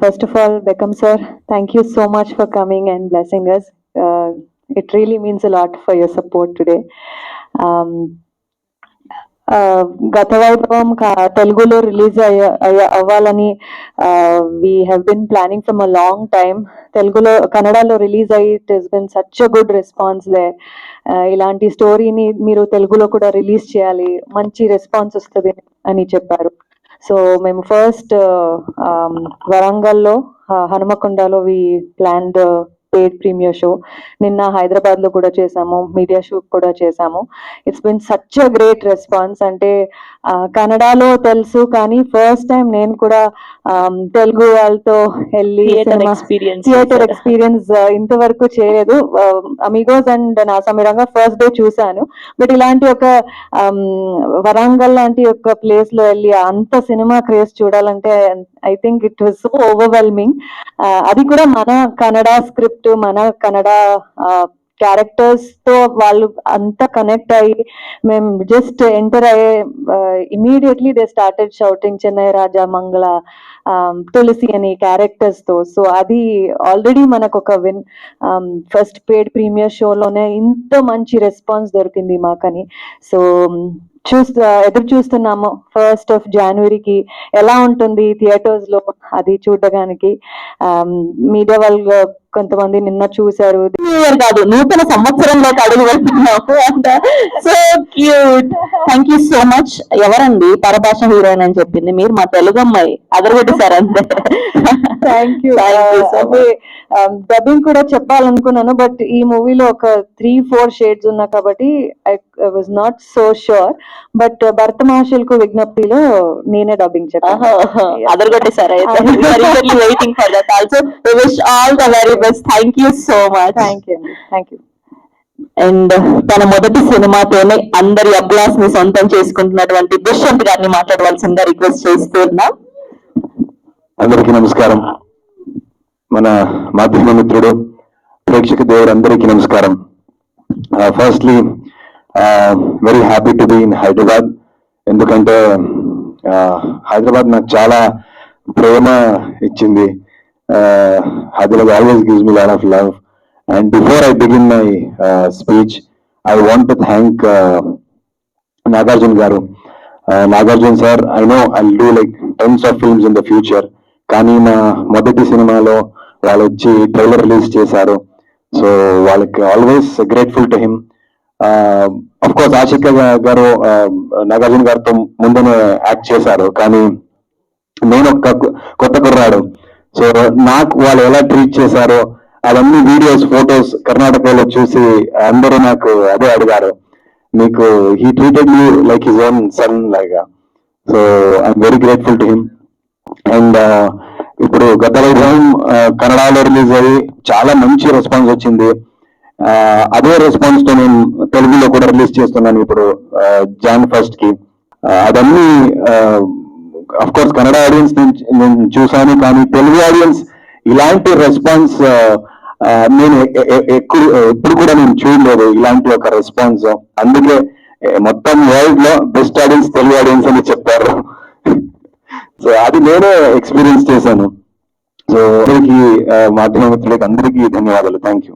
First of all become sir thank you so much for coming and blessing us it really means really means a lot for um, uh, గత వైభవం కా- తెలుగులో release అయ్యే అవ్వాలని we have been planning from a long time తెలుగులో కన్నడలో release అయ్యి it has been such a good response they ఇలాంటి స్టోరీని మీరు తెలుగులో కూడా రిలీజ్ చేయాలి. మంచి రెస్పాన్స్ వస్తుంది అని చెప్పారు. సో మేము ఫస్ట్ uh, um, వరంగల్లో హనుమకొండలో we plan the paid premiere show నిన్న హైదరాబాద్లో కూడా చేసాము మీడియా షో కూడా చేసాము it's been such a great response అంటే కన్నడలో తెలుసు కానీ ఫస్ట్ టైం నేను కూడా తెలుగు వాళ్ళతో వెళ్ళి థియేటర్ ఎక్స్పీరియన్స్ ఇంతవరకు చేయలేదు. అమిగోస్ అండ్ నా సమీరంగా ఫస్ట్ డే చూశాను. బట్ ఇలాంటి ఒక వరంగల్ లాంటి ఒక ప్లేస్లో వెళ్ళి అంత సినిమా క్రేజ్ చూడాలంటే I think it was so overwhelming అది కూడా మన కన్నడ స్క్రిప్ట్ మన కన్నడ క్యారెక్టర్స్తో వాళ్ళు అంతా కనెక్ట్ అయ్యి మేము జస్ట్ ఎంటర్ అయ్యే immediately they started shouting Chennai Raja Mangala Tulasi అని క్యారెక్టర్స్తో. సో అది ఆల్రెడీ మనకు ఒక విన్ ఫస్ట్ పేడ్ ప్రీమియర్ షోలోనే ఇంత మంచి రెస్పాన్స్ దొరికింది మాకని. సో చూస్తా ఎదురు చూస్తున్నాము ఫస్ట్ ఆఫ్ జనవరికి ఎలా ఉంటుంది థియేటర్స్లో? అది చూడడానికి. మీడియా వాళ్ళు కొంతమంది నిన్న చూశారు. న్యూ ఇయర్ కాదు నూతన సంవత్సరంలోకి అడుగు వెళ్తున్నాము so cute thank you so much ఎవరండి? పరభాష హీరోయిన్ అని చెప్పింది. మీరు మా తెలుగు అమ్మాయి. అదరగొట్టేశారు అంతే. థ్యాంక్ యూ డబ్బింగ్ కూడా చెప్పాలనుకున్నాను బట్ ఈ మూవీలో ఒక త్రీ ఫోర్ షేడ్స్ ఉన్నా కాబట్టి I was not so sure but భరత మహర్షులకు విజ్ఞప్తిలో నేనే డబ్బింగ్ చెప్పాను. Waiting for that also wish all the very best thank you so much thank you అండి థ్యాంక్ యూ అండ్ తన మొదటి సినిమాతోనే అందరి అబ్లాస్ని సొంతం చేసుకుంటున్నటువంటి దుష్యంత్ గారిని మాట్లాడవలసిందిగా రిక్వెస్ట్ చేస్తున్నాం అందరికీ నమస్కారం. మన మాధ్యమ మిత్రుడు ప్రేక్షక దేవుడందరికీ నమస్కారం. Firstly very happy to be in Hyderabad ఎందుకంటే హైదరాబాద్ నాకు చాలా ప్రేమ ఇచ్చింది. Hyderabad always gives me lot of love and before I begin my speech I want to thank Nagarjuna గారు Nagarjuna sir I know I do like tens of films in the future కానీ నా మొదటి సినిమాలో వాళ్ళు వచ్చి trailer release చేశారు. So వాళ్ళకి always grateful to him course Ashika గారు నాగార్జున గారితో ముందునే యాక్ట్ చేశారు. కానీ నేను ఒక కొత్త కుర్రాడు. సో నాకు వాళ్ళు ఎలా ట్రీట్ చేశారో అవన్నీ వీడియోస్ ఫొటోస్ కర్ణాటకలో చూసి అందరూ నాకు అదే అడిగారు. మీకు he treated you like his own son లాగా. So I'm very grateful to him and ఇప్పుడు గత వైభవం కన్నడలో రిలీజ్ అయ్యి చాలా మంచి రెస్పాన్స్ వచ్చింది. అదే రెస్పాన్స్తో నేను రిలీజ్ చేస్తున్నాను ఇప్పుడు జాన్ ఫస్ట్కి. అదన్నీ అఫ్ కోర్స్ కన్నడ ఆడియన్స్ నేను చూసాను కానీ తెలుగు ఆడియన్స్ ఇలాంటి రెస్పాన్స్ నేను ఎ- ఎక్కువ ఎప్పుడు కూడా నేను చూడలేదు ఇలాంటి ఒక రెస్పాన్స్ అందుకే మొత్తం వరల్డ్లో బెస్ట్ ఆడియన్స్ తెలుగు ఆడియన్స్ అని చెప్పారు. సో అది నేనే ఎక్స్పీరియన్స్ చేశాను. సో అందరికీ మాధ్యమ మిత్రులకి అందరికీ ధన్యవాదాలు. Thank you